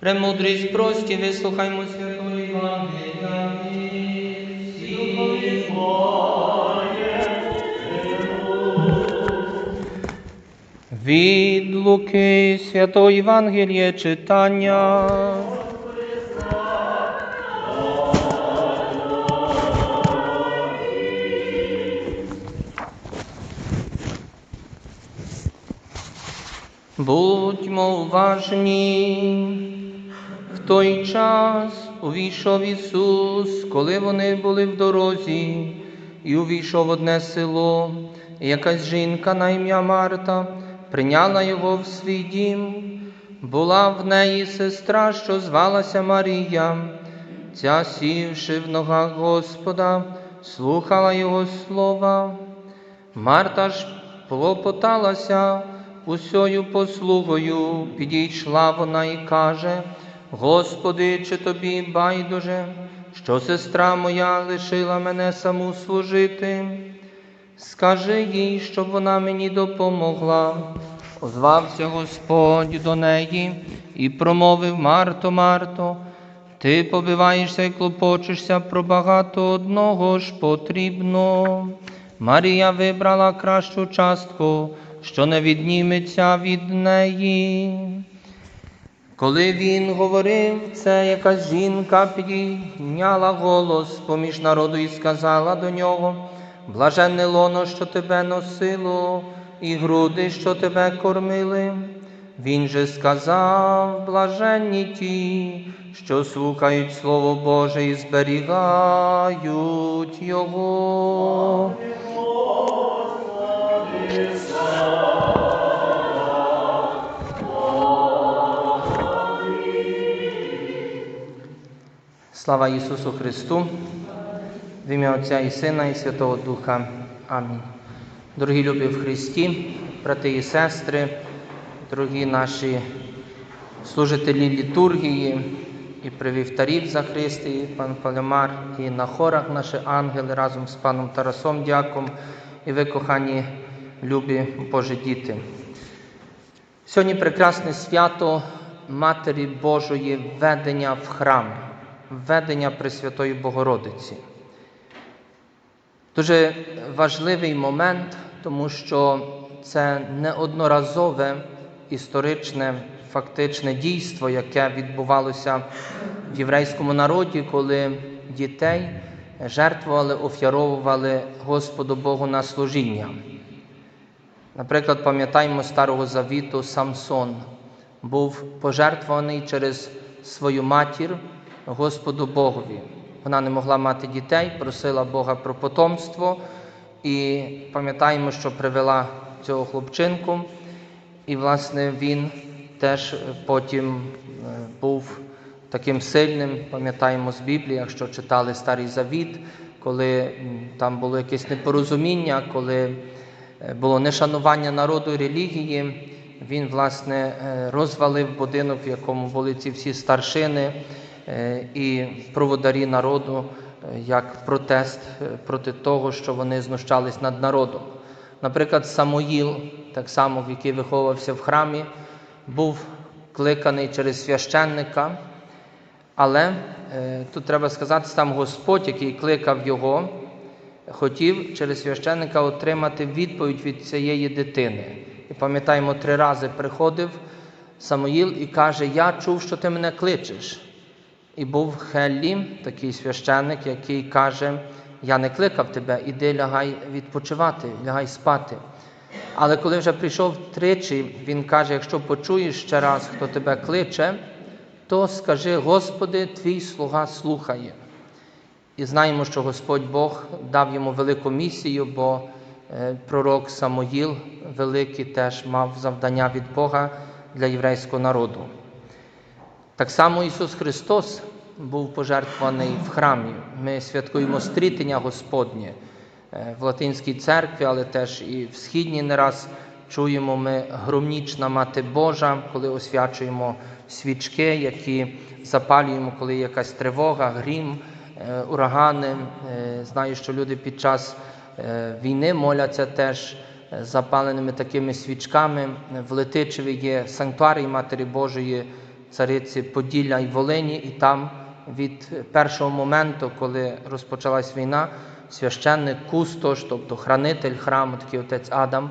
Премудрість прості, вислухаймо святої Євангелія. Всі. Луки Святої Євангелія читання. Будьмо уважні. В той час увійшов Ісус, коли вони були в дорозі, і увійшов одне село, якась жінка на ім'я Марта прийняла його в свій дім. Була в неї сестра, що звалася Марія. Ця, сівши в ногах Господа, слухала Його слова. Марта ж клопоталася усьою послугою, підійшла вона і каже: Господи, чи тобі байдуже, що сестра моя лишила мене саму служити? Скажи їй, щоб вона мені допомогла. Озвався Господь до неї і промовив Марто, Марто, ти побиваєшся і клопочешся про багато одного ж потрібно. Марія вибрала кращу частку, що не відніметься від неї. Коли він говорив, це якась жінка підійняла голос поміж народу і сказала до нього: Блаженне лоно, що тебе носило, і груди, що тебе кормили. Він же сказав, блаженні ті, що слухають Слово Боже і зберігають Його. Слава Ісусу Христу, в ім'я Отця і Сина, і Святого Духа. Амінь. Дорогі любі в Христі, брати і сестри, дорогі наші служителі літургії і при вівтарі за Христі, і пан Палямар, і на хорах наші ангели разом з паном Тарасом Дяком, і ви, кохані любі Божі діти. Сьогодні прекрасне свято Матері Божої введення в храм, введення Пресвятої Богородиці. Дуже важливий момент, тому що це неодноразове історичне, фактичне дійство, яке відбувалося в єврейському народі, коли дітей жертвували, офяровували Господу Богу на служіння. Наприклад, пам'ятаємо Старого Завіту Самсон був пожертвований через свою матір Господу Богові. Вона не могла мати дітей, просила Бога про потомство, і пам'ятаємо, що привела цього хлопчинку, і, власне, він теж потім е, був таким сильним, пам'ятаємо з Біблії, якщо читали Старий Завіт, коли там було якесь непорозуміння, коли е, було нешанування народу релігії, він, власне, е, розвалив будинок, в якому були ці всі старшини і проводарі народу, е, як протест е, проти того, що вони знущались над народом. Наприклад, Самоїл, так само, який виховувався в храмі, був кликаний через священника, але е, тут треба сказати, сам Господь, який кликав його, хотів через священника отримати відповідь від цієї дитини. І пам'ятаємо, три рази приходив Самоїл і каже: Я чув, що ти мене кличеш. І був Хеллі, такий священник, який каже: Я не кликав тебе, іди лягай відпочивати, лягай спати. Але коли вже прийшов тричі, він каже: якщо почуєш ще раз, хто тебе кличе, то скажи, Господи, твій слуга слухає. І знаємо, що Господь Бог дав йому велику місію, бо е, пророк Самоїл великий теж мав завдання від Бога для єврейського народу. Так само Ісус Христос був пожертвований в храмі. Ми святкуємо стрітення Господнє е, в Латинській церкві, але теж і в Східній не раз чуємо ми громнічна Мати Божа, коли освячуємо свічки, які запалюємо, коли якась тривога, грім, е, урагани. Е, Знаю, що люди під час війни моляться теж запаленими такими свічками. В Летичеві є санктуарій Матері Божої, цариці Поділля і Волині, і там від першого моменту, коли розпочалась війна, священник Кустош, тобто хранитель храму, такий отець Адам,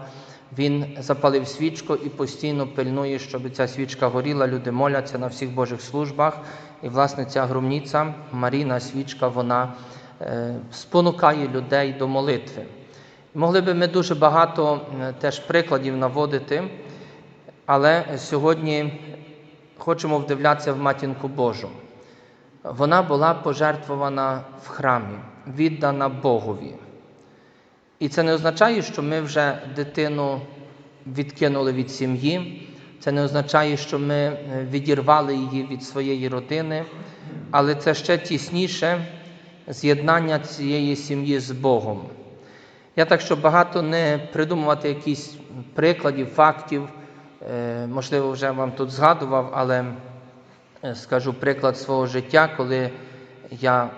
він запалив свічку і постійно пильнує, щоб ця свічка горіла. Люди моляться на всіх Божих службах. І, власне, ця громніця, Маріна свічка, вона е, спонукає людей до молитви. Могли би ми дуже багато е, теж прикладів наводити, але сьогодні хочемо вдивлятися в матінку Божу. Вона була пожертвована в храмі, віддана Богові. І це не означає, що ми вже дитину відкинули від сім'ї, це не означає, що ми е, відірвали її від своєї родини, але це ще тісніше з'єднання цієї сім'ї з Богом. Я так, щоб багато не придумувати якісь прикладів, фактів, можливо, вже вам тут згадував, але е, скажу приклад свого життя, коли я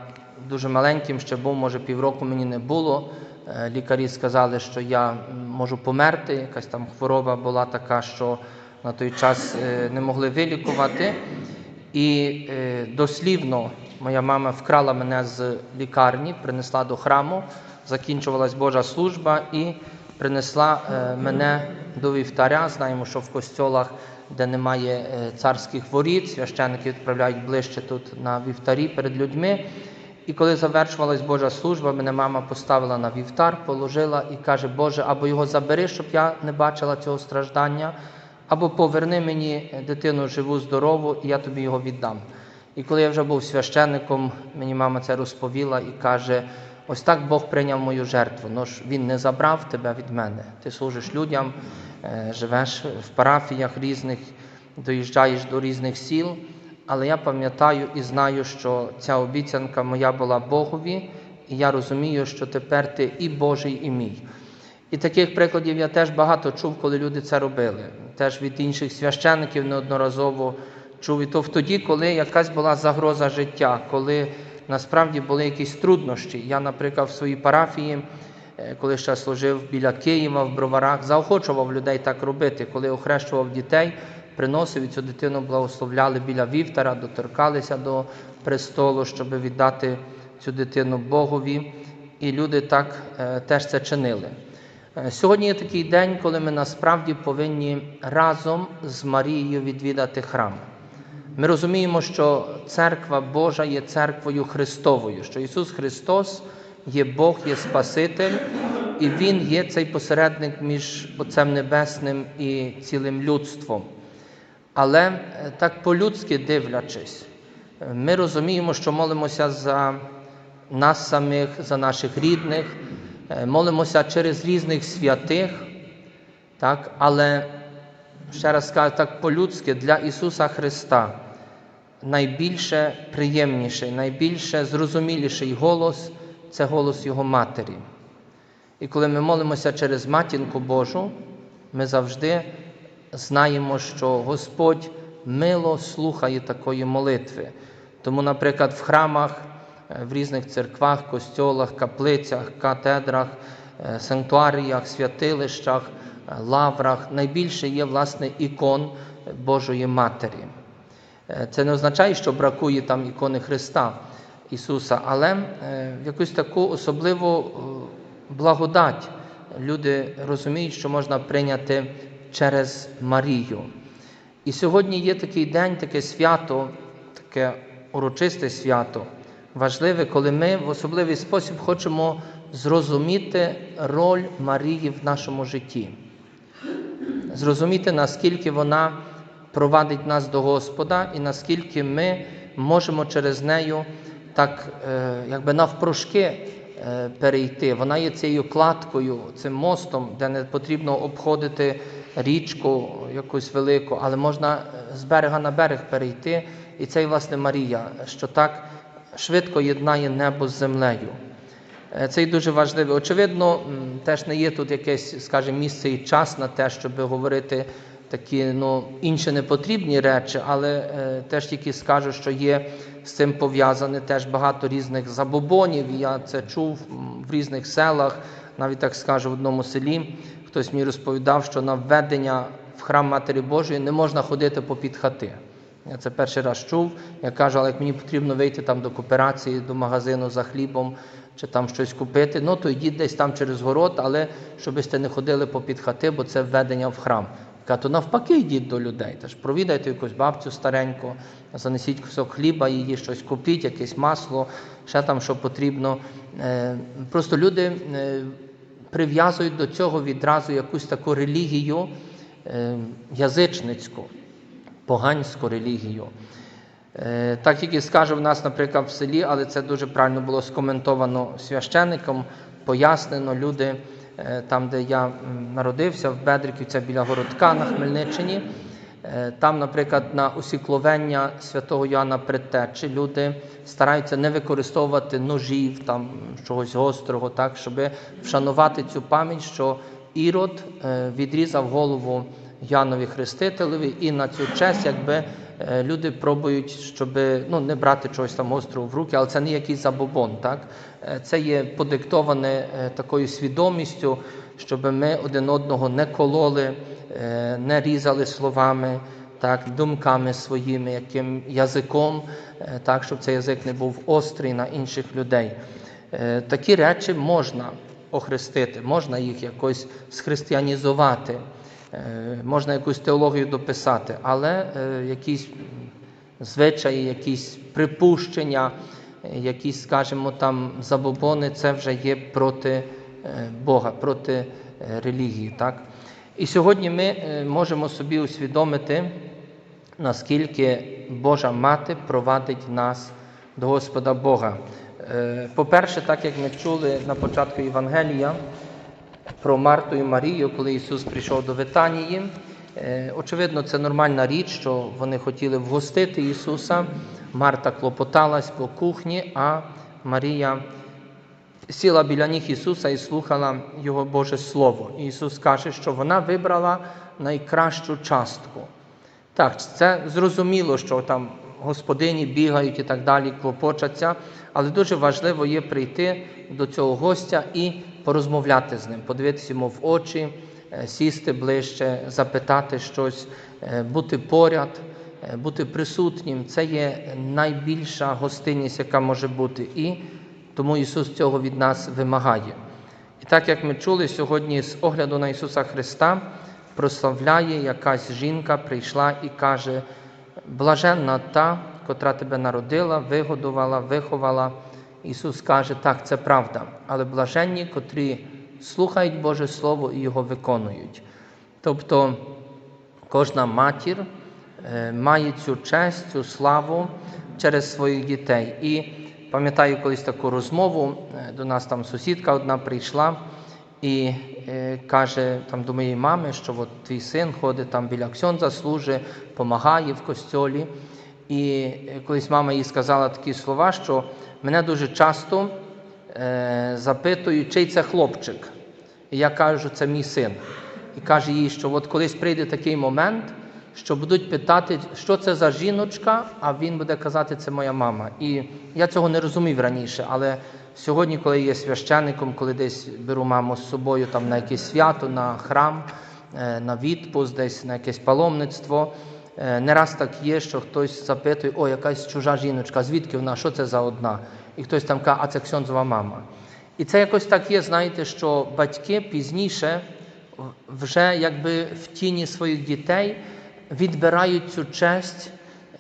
дуже маленьким ще був, може півроку мені не було. Е, Лікарі сказали, що я можу померти. Якась там хвороба була така, що на той час е, не могли вилікувати. І е, дослівно моя мама вкрала мене з лікарні, принесла до храму, закінчувалась Божа служба і принесла е, мене до вівтаря. Знаємо, що в костьолах, де немає е, царських воріт, священники відправляють ближче тут на вівтарі перед людьми. І коли завершувалась Божа служба, мене мама поставила на вівтар, положила і каже, Боже, або його забери, щоб я не бачила цього страждання, або поверни мені дитину живу, здорову, і я тобі його віддам. І коли я вже був священником, мені мама це розповіла і каже: ось так Бог прийняв мою жертву. Ну ж Він не забрав тебе від мене. Ти служиш людям, е, живеш в парафіях різних, доїжджаєш до різних сіл. Але я пам'ятаю і знаю, що ця обіцянка моя була Богові, і я розумію, що тепер ти і Божий, і мій. І таких прикладів я теж багато чув, коли люди це робили. Теж від інших священиків неодноразово чув. І то тоді, коли якась була загроза життя, коли насправді були якісь труднощі. Я, наприклад, в своїй парафії, е, коли ще служив біля Києва, в броварах, заохочував людей так робити, коли охрещував дітей приносив і цю дитину благословляли біля вівтара, доторкалися до престолу, щоб віддати цю дитину Богові. І люди так е, теж це чинили. Е, Сьогодні є такий день, коли ми насправді повинні разом з Марією відвідати храм. Ми розуміємо, що церква Божа є церквою Христовою, що Ісус Христос є Бог, є Спаситель, і Він є цей посередник між Отцем Небесним і цілим людством. Але е, так по-людськи дивлячись, е, ми розуміємо, що молимося за нас самих, за наших рідних, е, молимося через різних святих, так? але ще раз кажу, так по-людськи для Ісуса Христа найбільше приємніший, найбільше зрозуміліший голос це голос Його Матері. І коли ми молимося через Матінку Божу, ми завжди знаємо, що Господь мило слухає такої молитви. Тому, наприклад, в храмах, е, в різних церквах, костьолах, каплицях, катедрах, е, санктуаріях, святилищах, е, лаврах найбільше є власне ікон Божої Матері. Це не означає, що бракує там ікони Христа Ісуса, але в якусь таку особливу благодать люди розуміють, що можна прийняти через Марію. І сьогодні є такий день, таке свято, таке урочисте свято, важливе, коли ми в особливий спосіб хочемо зрозуміти роль Марії в нашому житті, зрозуміти, наскільки вона провадить нас до Господа і наскільки ми можемо через нею так, е, якби навпрошки е, перейти. Вона є цією кладкою, цим мостом, де не потрібно обходити річку якусь велику, але можна е, з берега на берег перейти. І це, власне, Марія, що так швидко єднає небо з землею. Це і дуже важливо. Очевидно, теж не є тут якесь, скажімо, місце і час на те, щоб говорити такі ну, інші непотрібні речі, але е, теж тільки скажу, що є з цим пов'язане теж багато різних забобонів. Я це чув в різних селах, навіть так скажу, в одному селі. Хтось мені розповідав, що на введення в храм Матері Божої не можна ходити попід хати. Я це перший раз чув. Я кажу, але як мені потрібно вийти там до кооперації, до магазину за хлібом чи там щось купити, ну то йдіть десь там через город, але щоб ви не ходили попід хати, бо це введення в храм. То навпаки йдіть до людей. Тож провідайте якусь бабцю стареньку, занесіть кусок хліба, її щось купіть, якесь масло, ще там що потрібно. Е, Просто люди е, прив'язують до цього відразу якусь таку релігію е, язичницьку поганську релігію. Так як і скаже в нас, наприклад, в селі, але це дуже правильно було скоментовано священником, пояснено люди там, де я народився, в Бедриків, це біля Городка на Хмельниччині. Е, Там, наприклад, на усікловення святого Йоанна Предтечі люди стараються не використовувати ножів, там чогось гострого, так, щоб вшанувати цю пам'ять, що Ірод е, відрізав голову Янові Хрестителеві, і на цю честь, якби е, люди пробують, щоб ну, не брати чогось там гострого в руки, але це не якийсь забобон. Так? Е, Це є подиктоване е, такою свідомістю, щоб ми один одного не кололи, е, не різали словами, так, думками своїми, яким язиком, е, так, щоб цей язик не був острий на інших людей. Е, Такі речі можна охрестити, можна їх якось схристиянізувати, е, можна якусь теологію дописати, але е, якісь звичаї, якісь припущення, е, якісь, скажімо, там забобони, це вже є проти е, Бога, проти е, релігії. Так? І сьогодні ми е, можемо собі усвідомити, наскільки Божа Мати провадить нас до Господа Бога. Е, По-перше, так як ми чули на початку Євангелія про Марту і Марію, коли Ісус прийшов до Витанії, е, очевидно, це нормальна річ, що вони хотіли вгостити Ісуса. Марта клопоталась по кухні, а Марія сіла біля ніг Ісуса і слухала Його Боже Слово. І Ісус каже, що вона вибрала найкращу частку. Так, це зрозуміло, що там господині бігають і так далі, клопочаться, але дуже важливо є прийти до цього гостя і порозмовляти з ним, подивитися йому в очі, е, сісти ближче, запитати щось, е, бути поряд, е, бути присутнім. Це є найбільша гостинність, яка може бути. І тому Ісус цього від нас вимагає. І так як ми чули сьогодні з огляду на Ісуса Христа, прославляє якась жінка, прийшла і каже: блаженна та, котра тебе народила, вигодувала, виховала. Ісус каже, так, це правда, але блаженні, котрі слухають Боже Слово і його виконують. Тобто кожна матір е, має цю честь, цю славу через своїх дітей. І пам'ятаю колись таку розмову, е, до нас там сусідка одна прийшла і е, каже там до моєї мами, що от твій син ходить там біля ксьонза, служить, допомагає в костьолі. І колись мама їй сказала такі слова, що мене дуже часто е, запитують, чий це хлопчик. І я кажу, це мій син. І каже їй, що от колись прийде такий момент, що будуть питати, що це за жіночка, а він буде казати, це моя мама. І я цього не розумів раніше, але сьогодні, коли є священником, коли десь беру маму з собою там, на якесь свято, на храм, е, на відпуск, десь на якесь паломництво, не раз так є, що хтось запитує, о, якась чужа жіночка, звідки вона, що це за одна? І хтось там каже, а це Ксьонзова мама. І це якось так є, знаєте, що батьки пізніше вже якби в тіні своїх дітей відбирають цю честь,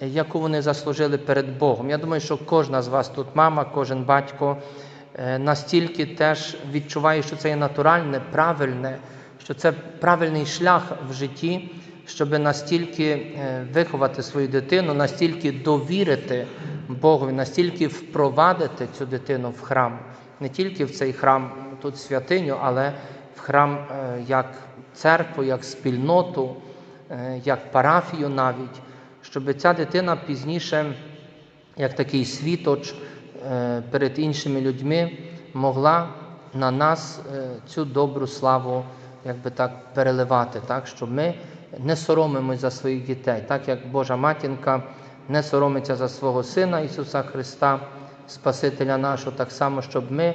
е, яку вони заслужили перед Богом. Я думаю, що кожна з вас тут мама, кожен батько е, настільки теж відчуває, що це є натуральне, правильне, що це правильний шлях в житті, щоб настільки е, виховати свою дитину, настільки довірити Богові, настільки впровадити цю дитину в храм, не тільки в цей храм, тут святиню, але в храм е, як церкву, як спільноту, е, як парафію навіть, щоб ця дитина пізніше, як такий світоч перед іншими людьми, могла на нас цю добру славу якби так переливати, так, щоб ми не соромимось за своїх дітей, так як Божа матінка не соромиться за свого Сина Ісуса Христа, Спасителя нашого, так само, щоб ми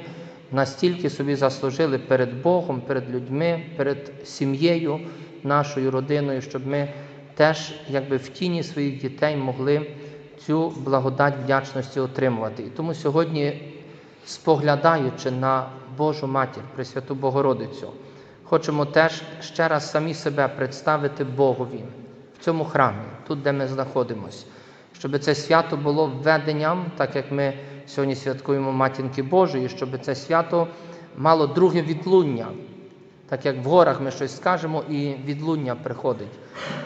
настільки собі заслужили перед Богом, перед людьми, перед сім'єю, нашою родиною, щоб ми теж якби в тіні своїх дітей могли цю благодать вдячності отримувати. І тому сьогодні, споглядаючи на Божу матір, Пресвяту Богородицю, хочемо теж ще раз самі себе представити Богові в цьому храмі, тут, де ми знаходимося, щоб це свято було введенням, так як ми сьогодні святкуємо Матінки Божої, щоб це свято мало друге відлуння. Так як в горах ми щось скажемо і відлуння приходить.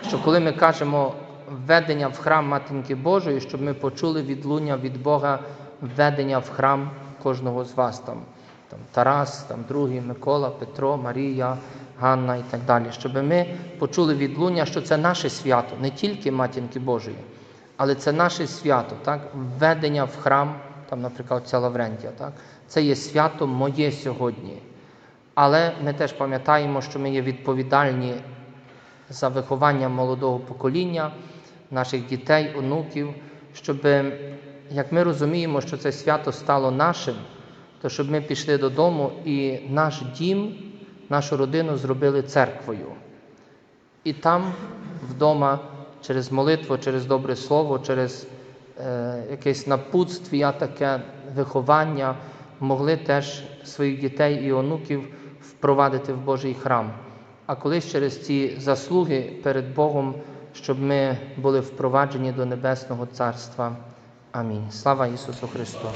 Що коли ми кажемо введення в храм Матінки Божої, щоб ми почули відлуння від Бога введення в храм кожного з вас там. Там Тарас, там другий, Микола, Петро, Марія, Ганна і так далі. Щоб ми почули відлуння, що це наше свято, не тільки Матінки Божої, але це наше свято, так? введення в храм, там, наприклад, ця Лаврентія. Так? Це є свято моє сьогодні. Але ми теж пам'ятаємо, що ми є відповідальні за виховання молодого покоління, наших дітей, онуків, щоб, як ми розуміємо, що це свято стало нашим, то щоб ми пішли додому і наш дім, нашу родину зробили церквою. І там, вдома, через молитву, через добре слово, через е, якесь напутствія, таке виховання, могли теж своїх дітей і онуків впровадити в Божий храм. А колись через ці заслуги перед Богом, щоб ми були впроваджені до Небесного Царства. Амінь. Слава Ісусу Христу!